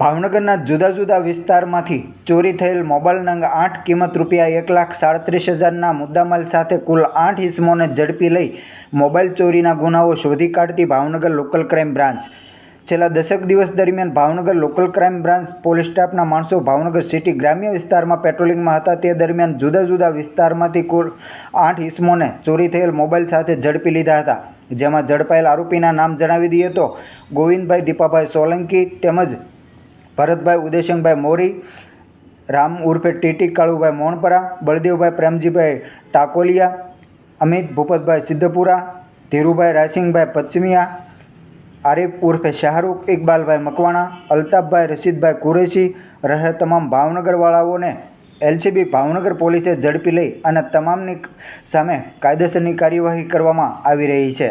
ભાવનગરના જુદા જુદા વિસ્તારમાંથી ચોરી થયેલ મોબાઈલ નંગ આઠ કિંમત રૂપિયા એક લાખ સાડત્રીસ હજારના મુદ્દામાલ સાથે કુલ આઠ ઇસમોને ઝડપી લઈ મોબાઈલ ચોરીના ગુનાઓ શોધી કાઢતી ભાવનગર લોકલ ક્રાઇમ બ્રાન્ચ. છેલ્લા દશક દિવસ દરમિયાન Bhavnagar local crime branch police સ્ટાફના માણસો ભાવનગર સિટી ગ્રામ્ય વિસ્તારમાં પેટ્રોલિંગમાં હતા. તે દરમિયાન જુદા જુદા વિસ્તારમાંથી કુલ આઠ ઇસમોને ચોરી થયેલ મોબાઈલ સાથે ઝડપી લીધા હતા. જેમાં ઝડપાયેલ આરોપીના નામ જણાવી દઈએ તો ગોવિંદભાઈ દીપાભાઈ સોલંકી તેમજ ભરતભાઈ ઉદયશંકભાઈ મોરી, રામ ઉર્ફે ટીટી કાળુભાઈ મોણપરા, બળદેવભાઈ પ્રેમજીભાઈ ટાકોલિયા, અમિત ભૂપતભાઈ સિદ્ધપુરા, ધીરુભાઈ રાયસિંગભાઈ પચ્છમિયા આરિફ ઉર્ફે શાહરૂખ, ઇકબાલભાઈ મકવાણા, અલ્તાફભાઈ રશીદભાઈ કુરેશી, રહે તમામ ભાવનગરવાળાઓને એલસીબી ભાવનગર પોલીસે ઝડપી લઈ અને તમામની સામે કાયદેસરની કાર્યવાહી કરવામાં આવી રહી છે.